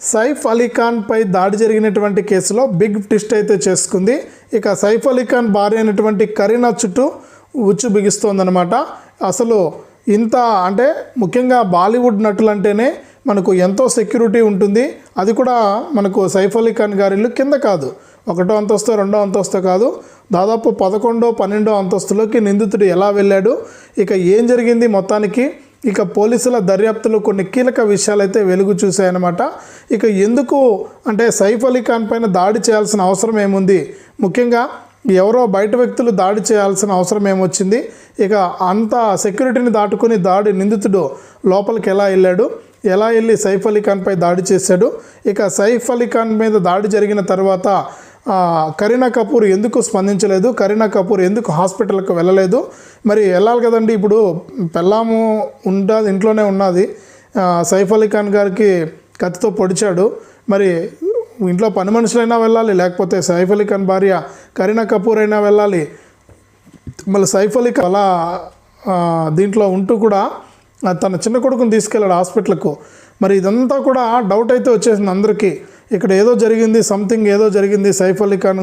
సైఫ్ అలీఖాన్ పై దాడి జరిగినటువంటి కేసులో బిగ్ ట్విస్ట్ అయితే చేసుకుంది. ఇక సైఫ్ అలీఖాన్ భార్య అయినటువంటి కరీనా చుట్టూ ఉచ్చు బిగిస్తోందనమాట అసలు ఇంత అంటే ముఖ్యంగా బాలీవుడ్ నటులంటేనే మనకు ఎంతో సెక్యూరిటీ ఉంటుంది. అది కూడా మనకు సైఫ్ అలీ ఖాన్ గారి ఇల్లు కింద కాదు. ఒకటో అంతస్తు రెండో అంతస్తు కాదు. దాదాపు పదకొండో పన్నెండో అంతస్తులోకి నిందితుడు ఎలా వెళ్ళాడు? ఇక ఏం జరిగింది మొత్తానికి? ఇక పోలీసుల దర్యాప్తులో కొన్ని కీలక విషయాలు అయితే వెలుగు చూశాయన్నమాట. ఇక ఎందుకు అంటే సైఫ్ అలీ ఖాన్ పైన దాడి చేయాల్సిన అవసరం ఏముంది? ముఖ్యంగా ఎవరో బయట వ్యక్తులు దాడి చేయాల్సిన అవసరం ఏమొచ్చింది? ఇక అంత సెక్యూరిటీని దాటుకుని దాడి నిందితుడు లోపలికి ఎలా వెళ్ళాడు? ఎలా వెళ్ళి సైఫ్ అలీ ఖాన్పై దాడి చేశాడు? ఇక సైఫ్ అలీ ఖాన్ మీద దాడి జరిగిన తర్వాత కరీనా కపూర్ ఎందుకు స్పందించలేదు? కరీనా కపూర్ ఎందుకు హాస్పిటల్కి వెళ్ళలేదు? మరి వెళ్ళాలి కదండి ఇప్పుడు పెళ్ళాము ఉంటుంది ఇంట్లోనే ఉన్నది. సైఫ్ అలీ ఖాన్ గారికి కత్తితో పొడిచాడు. మరి ఇంట్లో పని మనుషులైనా వెళ్ళాలి లేకపోతే సైఫ్ అలీ ఖాన్ భార్య కరీనా కపూర్ అయినా వెళ్ళాలి. మళ్ళీ సైఫ్ అలీ ఖాన్ అలా దీంట్లో ఉంటూ కూడా తన చిన్న కొడుకుని తీసుకెళ్ళాడు హాస్పిటల్కు. మరి ఇదంతా కూడా డౌట్ అయితే వచ్చేసింది అందరికీ. ఇక్కడ ఏదో జరిగింది సంథింగ్ ఏదో జరిగింది సైఫ్ అలీ ఖాన్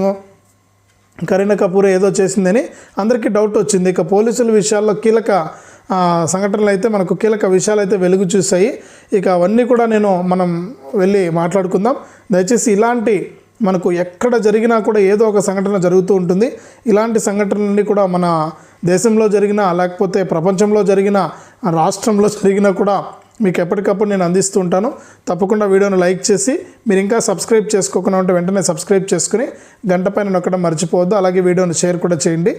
కరీనా కపూర్ ఏదో చేసిందని అందరికీ డౌట్ వచ్చింది. ఇక పోలీసుల విషయాల్లో కీలక సంఘటనలు అయితే మనకు కీలక విషయాలు అయితే వెలుగు చూసాయి ఇక అవన్నీ కూడా నేను మనం వెళ్ళి మాట్లాడుకుందాం. దయచేసి ఇలాంటి మనకు ఎక్కడ జరిగినా కూడా ఏదో ఒక సంఘటన జరుగుతూ ఉంటుంది. ఇలాంటి సంఘటనలన్నీ కూడా మన దేశంలో జరిగినా లేకపోతే ప్రపంచంలో జరిగిన రాష్ట్రంలో జరిగినా కూడా మీకు ఎప్పటికప్పుడు నేను అందిస్తూ ఉంటాను తప్పకుండా వీడియోను లైక్ చేసి మీరు ఇంకా సబ్స్క్రైబ్ చేసుకోకుండా ఉంటే వెంటనే సబ్స్క్రైబ్ చేసుకుని గంట పైన నొక్కడం మర్చిపోవద్దు. అలాగే వీడియోను షేర్ కూడా చేయండి.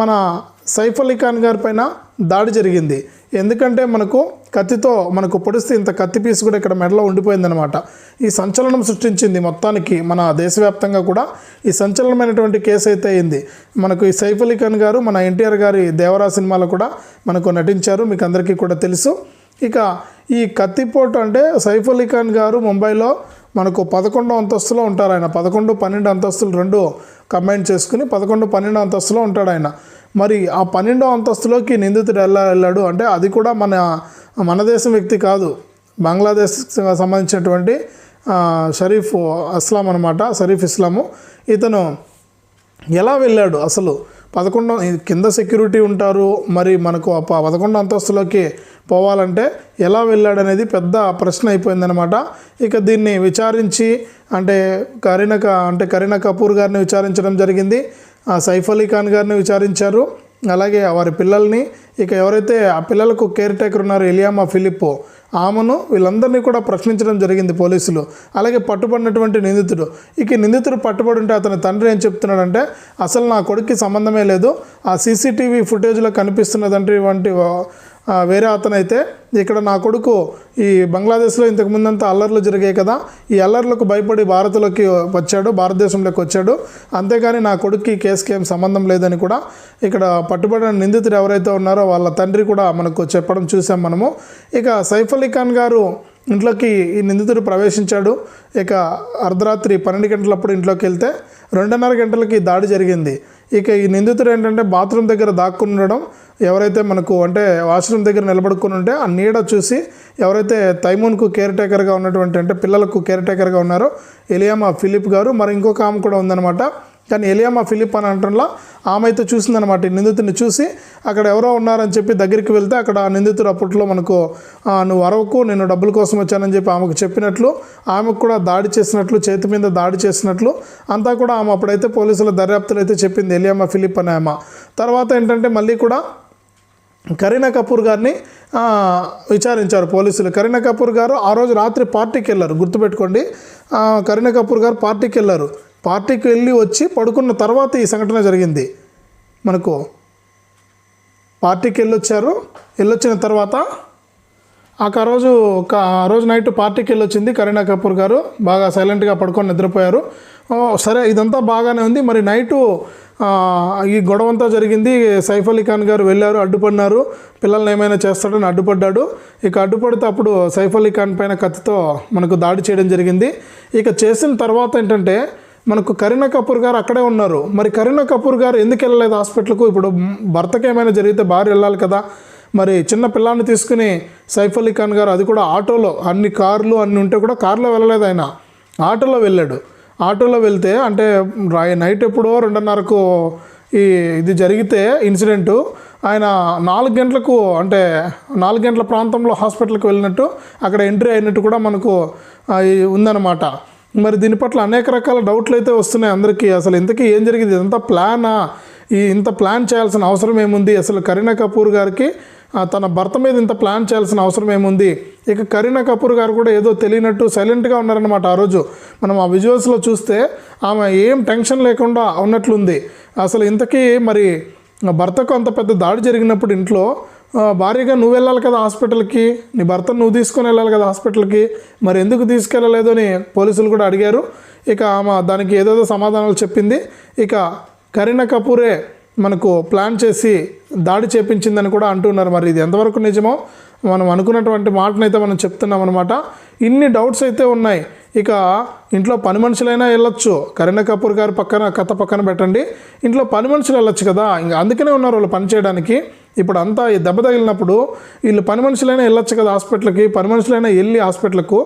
మన సైఫ్ అలీ ఖాన్ గారి పైన దాడి జరిగింది. ఎందుకంటే మనకు కత్తితో మనకు పొడిస్తే ఇంత కత్తి పీస్ కూడా ఇక్కడ మెడలో ఉండిపోయిందనమాట ఈ సంచలనం సృష్టించింది మొత్తానికి మన దేశవ్యాప్తంగా కూడా. ఈ సంచలనమైనటువంటి కేసు అయితే అయింది. మనకు ఈ సైఫ్ అలీ ఖాన్ గారు మన ఎన్టీఆర్ గారి దేవరా సినిమాలో కూడా మనకు నటించారు. మీకు అందరికీ కూడా తెలుసు. ఇక ఈ కత్తిపోటు అంటే సైఫ్ అలీ ఖాన్ గారు ముంబైలో మనకు పదకొండో అంతస్తులో ఉంటారు ఆయన. పదకొండు పన్నెండు అంతస్తులు రెండు కంబైన్ చేసుకుని పదకొండు పన్నెండు అంతస్తులో ఉంటాడు ఆయన. మరి ఆ పన్నెండో అంతస్తులోకి నిందితుడు ఎలా వెళ్ళాడు అంటే అది కూడా మన మన దేశం వ్యక్తి కాదు. బంగ్లాదేశ్ సంబంధించినటువంటి షరీఫ్ అస్లాం అనమాట షరీఫ్ ఇస్లాము. ఇతను ఎలా వెళ్ళాడు అసలు? పదకొండో కింద సెక్యూరిటీ ఉంటారు. మరి మనకు ఆ ప- పదకొండో అంతస్తులోకి పోవాలంటే ఎలా వెళ్ళాడు అనేది పెద్ద ప్రశ్న అయిపోయిందనమాట ఇక దీన్ని విచారించి అంటే కరీనా అంటే కరీనా కపూర్ గారిని విచారించడం జరిగింది. ఆ సైఫ్ అలీ ఖాన్ గారిని విచారించారు. అలాగే వారి పిల్లల్ని ఇక ఎవరైతే ఆ పిల్లలకు కేర్ టేకర్ ఉన్నారో ఎలియామా ఫిలిప్ ఆమెను వీళ్ళందరినీ కూడా ప్రశ్నించడం జరిగింది పోలీసులు. అలాగే పట్టుబడినటువంటి నిందితుడు. ఇక నిందితుడు పట్టుబడి ఉంటే అతని తండ్రి ఏం చెప్తున్నాడంటే అసలు నా కొడుక్కి సంబంధమే లేదు. ఆ సీసీటీవీ ఫుటేజ్లో కనిపిస్తున్నదంటే వంటి వేరే అతనైతే ఇక్కడ నా కొడుకు ఈ బంగ్లాదేశ్లో ఇంతకు ముందంతా అల్లర్లు జరిగాయి కదా ఈ అల్లర్లకు భయపడి భారత్లోకి వచ్చాడు భారతదేశంలోకి వచ్చాడు. అంతేగాని నా కొడుక్కి కేసుకి ఏం సంబంధం లేదని కూడా ఇక్కడ పట్టుబడిన నిందితుడు ఎవరైతే ఉన్నారో వాళ్ళ తండ్రి కూడా మనకు చెప్పడం చూసాం మనము. ఇక సైఫ్ అలీ ఖాన్ గారు ఇంట్లోకి ఈ నిందితుడు ప్రవేశించాడు. ఇక అర్ధరాత్రి పన్నెండు గంటలప్పుడు ఇంట్లోకి వెళ్తే రెండున్నర గంటలకి దాడి జరిగింది. ఇక ఈ నిందితుడు ఏంటంటే బాత్రూమ్ దగ్గర దాక్కుని ఉండడం ఎవరైతే మనకు అంటే వాష్రూమ్ దగ్గర నిలబడుకుని ఉంటే ఆ నీడ చూసి ఎవరైతే తైమూన్కు కేర్ టేకర్గా ఉన్నటువంటి అంటే పిల్లలకు కేర్ టేకర్గా ఉన్నారో ఎలియామా ఫిలిప్ గారు మరి ఇంకొక ఆమె కూడా ఉందన్నమాట. కానీ ఎలియామా ఫిలిప్ అని అంటంలో ఆమె అయితే చూసిందనమాట ఈ నిందితుడిని చూసి అక్కడ ఎవరో ఉన్నారని చెప్పి దగ్గరికి వెళ్తే అక్కడ ఆ నిందితుడు అప్పట్లో మనకు నువ్వు అరవకు నేను డబ్బుల కోసం వచ్చానని చెప్పి ఆమెకు చెప్పినట్లు ఆమెకు కూడా దాడి చేసినట్లు చేతి మీద దాడి చేసినట్లు అంతా కూడా ఆమె అప్పుడైతే పోలీసుల దర్యాప్తులు అయితే చెప్పింది ఎలియామా ఫిలిప్ అనే ఆమె. తర్వాత ఏంటంటే మళ్ళీ కూడా కరీనా కపూర్ గారిని విచారించారు పోలీసులు. కరీనా కపూర్ గారు ఆ రోజు రాత్రి పార్టీకి వెళ్ళారు గుర్తుపెట్టుకోండి. కరీనా కపూర్ గారు పార్టీకి వెళ్ళారు. పార్టీకి వెళ్ళి వచ్చి పడుకున్న తర్వాత ఈ సంఘటన జరిగింది. మనకు పార్టీకి వెళ్ళొచ్చారు. వెళ్ళొచ్చిన తర్వాత ఆ రోజు ఒక ఆ రోజు నైట్ పార్టీకి వెళ్ళొచ్చింది కరీనా కపూర్ గారు. బాగా సైలెంట్గా పడుకొని నిద్రపోయారు. సరే ఇదంతా బాగానే ఉంది. మరి నైటు ఈ గొడవ అంతా జరిగింది. సైఫ్ అలీ ఖాన్ గారు వెళ్ళారు అడ్డుపడినారు. పిల్లల్ని ఏమైనా చేస్తాడని అడ్డుపడ్డాడు. ఇక అడ్డుపడితే అప్పుడు సైఫ్ అలీ ఖాన్ పైన కత్తితో మనకు దాడి చేయడం జరిగింది. ఇక చేసిన తర్వాత ఏంటంటే మనకు కరీనా కపూర్ గారు అక్కడే ఉన్నారు. మరి కరీనా కపూర్ గారు ఎందుకు వెళ్ళలేదు హాస్పిటల్కు? ఇప్పుడు భర్తకి ఏమైనా జరిగితే భార్య వెళ్ళాలి కదా. మరి చిన్న పిల్లాన్ని తీసుకుని సైఫ్ అలీ ఖాన్ గారు అది కూడా ఆటోలో అన్ని కార్లు అన్ని ఉంటే కూడా కార్లో వెళ్ళలేదు ఆయన. ఆటోలో వెళ్ళాడు. ఆటోలో వెళ్తే అంటే నైట్ ఎప్పుడో రెండున్నరకు ఈ ఇది జరిగితే ఇన్సిడెంటు. ఆయన నాలుగు గంటలకు అంటే నాలుగు గంటల ప్రాంతంలో హాస్పిటల్కి వెళ్ళినట్టు అక్కడ ఎంట్రీ అయినట్టు కూడా మనకు ఉందన్నమాట. మరి దీని పట్ల అనేక రకాల డౌట్లు అయితే వస్తున్నాయి అందరికీ. అసలు ఇంతకీ ఏం జరిగింది? ఇదంతా ప్లానా? ఈ ఇంత ప్లాన్ చేయాల్సిన అవసరం ఏముంది? అసలు కరీనా కపూర్ గారికి తన భర్త మీద ఇంత ప్లాన్ చేయాల్సిన అవసరం ఏముంది? ఇక కరీనా కపూర్ గారు కూడా ఏదో తెలియనట్టు సైలెంట్గా ఉన్నారనమాట ఆ రోజు. మనం ఆ విజువల్స్లో చూస్తే ఆమె ఏం టెన్షన్ లేకుండా ఉన్నట్లుంది. అసలు ఇంతకీ మరి భర్తకు అంత పెద్ద దాడి జరిగినప్పుడు ఇంట్లో భారీగా భార్యగా నువ్వు వెళ్ళాలి కదా హాస్పిటల్కి నీ భర్తను నువ్వు తీసుకొని వెళ్ళాలి కదా హాస్పిటల్కి మరి ఎందుకు తీసుకెళ్ళలేదు అని పోలీసులు కూడా అడిగారు. ఇక ఆమె దానికి ఏదేదో సమాధానాలు చెప్పింది. ఇక కరీనా కపూరే మనకు ప్లాన్ చేసి దాడి చేపించిందని కూడా అంటున్నారు మరి. ఇది ఎంతవరకు నిజమో మనం అనుకున్నటువంటి మాటనైతే మనం చెప్తున్నాం అనమాట ఇన్ని డౌట్స్ అయితే ఉన్నాయి. ఇక ఇంట్లో పని మనుషులైనా వెళ్ళొచ్చు. కరీనా కపూర్ గారి పక్కన కథ పక్కన పెట్టండి. ఇంట్లో పని మనుషులు వెళ్ళొచ్చు కదా. ఇంకా అందుకనే ఉన్నారు వాళ్ళు పని చేయడానికి. ఇప్పుడు అంతా ఈ దెబ్బ తగిలినప్పుడు వీళ్ళు పని మనుషులైనా వెళ్ళొచ్చు కదా హాస్పిటల్కి పని మనుషులైనా వెళ్ళి హాస్పిటల్కు.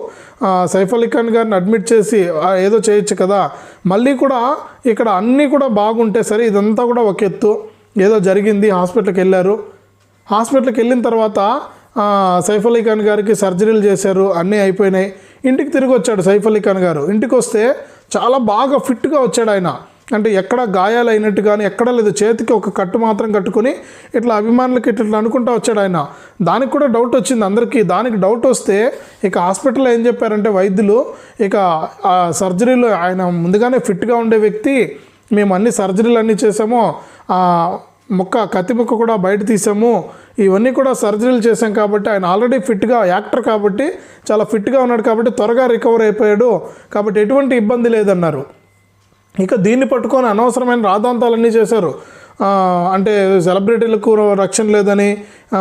సైఫ్ అలీ ఖాన్ గారిని అడ్మిట్ చేసి ఏదో చేయొచ్చు కదా. మళ్ళీ కూడా ఇక్కడ అన్నీ కూడా బాగుంటే సరే ఇదంతా కూడా ఒక ఎత్తు. ఏదో జరిగింది హాస్పిటల్కి వెళ్ళారు. హాస్పిటల్కి వెళ్ళిన తర్వాత సైఫ్ అలీ ఖాన్ గారికి సర్జరీలు చేశారు అన్నీ అయిపోయినాయి. ఇంటికి తిరిగి వచ్చాడు సైఫ్ అలీ ఖాన్ గారు. ఇంటికి వస్తే చాలా బాగా ఫిట్గా వచ్చాడు ఆయన. అంటే ఎక్కడ గాయాలు అయినట్టు కానీ ఎక్కడ లేదు. చేతికి ఒక కట్టు మాత్రం కట్టుకొని ఇట్లా అభిమానులకి ఇట్లా ఇట్లా అనుకుంటా వచ్చాడు ఆయన. దానికి కూడా డౌట్ వచ్చింది అందరికీ. దానికి డౌట్ వస్తే ఇక హాస్పిటల్లో ఏం చెప్పారంటే వైద్యులు ఇక ఆ సర్జరీలో ఆయన ముందుగానే ఫిట్గా ఉండే వ్యక్తి మేము అన్ని సర్జరీలు అన్నీ చేసాము ముక్క కత్తి ముక్క కూడా బయట తీసాము ఇవన్నీ కూడా సర్జరీలు చేశాం కాబట్టి ఆయన ఆల్రెడీ ఫిట్గా యాక్టర్ కాబట్టి చాలా ఫిట్గా ఉన్నాడు కాబట్టి త్వరగా రికవర్ అయిపోయాడు కాబట్టి ఎటువంటి ఇబ్బంది లేదన్నారు. ఇక దీన్ని పట్టుకొని అనవసరమైన రాద్ధాంతాలన్నీ చేశారు. అంటే సెలబ్రిటీలకు రక్షణ లేదని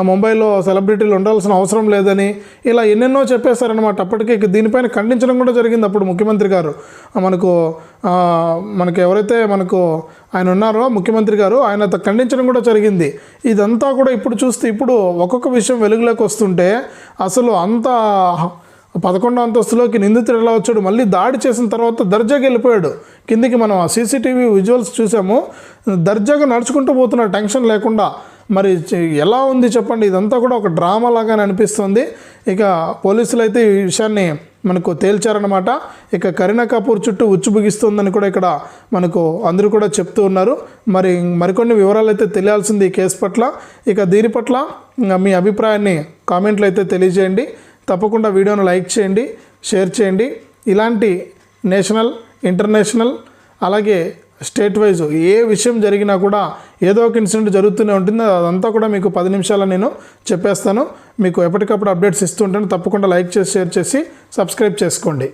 ముంబైలో సెలబ్రిటీలు ఉండాల్సిన అవసరం లేదని ఇలా ఎన్నెన్నో చెప్పేశారనమాట అప్పటికి దీనిపైన ఖండించడం కూడా జరిగింది అప్పుడు ముఖ్యమంత్రి గారు. మనకు మనకు ఎవరైతే మనకు ఆయన ఉన్నారో ముఖ్యమంత్రి గారు ఆయన ఖండించడం కూడా జరిగింది. ఇదంతా కూడా ఇప్పుడు చూస్తే ఇప్పుడు ఒక్కొక్క విషయం వెలుగులోకి వస్తుంటే అసలు అంత పదకొండో అంతస్తులోకి నిందితుడు ఎలా వచ్చాడు? మళ్ళీ దాడి చేసిన తర్వాత దర్జాగా వెళ్ళిపోయాడు. కిందికి మనం ఆ సీసీటీవీ విజువల్స్ చూసాము. దర్జాగా నడుచుకుంటూ పోతున్నాడు టెన్షన్ లేకుండా. మరి ఎలా ఉంది చెప్పండి? ఇదంతా కూడా ఒక డ్రామా లాగానే అనిపిస్తుంది. ఇక పోలీసులు అయితే ఈ విషయాన్ని మనకు తేల్చారనమాట ఇక కరీనా కపూర్ చుట్టూ ఉచ్చు బిగిస్తుందని కూడా ఇక్కడ మనకు అందరూ కూడా చెప్తూ ఉన్నారు. మరి మరికొన్ని వివరాలు అయితే తెలియాల్సింది ఈ కేసు పట్ల. ఇక దీని పట్ల మీ అభిప్రాయాన్ని కామెంట్లు అయితే తెలియజేయండి. తప్పకుండా వీడియోను లైక్ చేయండి షేర్ చేయండి. ఇలాంటి నేషనల్ ఇంటర్నేషనల్ అలాగే స్టేట్ వైజ్ ఏ విషయం జరిగినా కూడా ఏదో ఒక ఇన్సిడెంట్ జరుగుతూనే ఉంటుంది. అదంతా కూడా మీకు పది నిమిషాలు నేను చెప్పేస్తాను. మీకు ఎప్పటికప్పుడు అప్డేట్స్ ఇస్తుంటాను తప్పకుండా లైక్ చేసి షేర్ చేసి సబ్స్క్రైబ్ చేసుకోండి.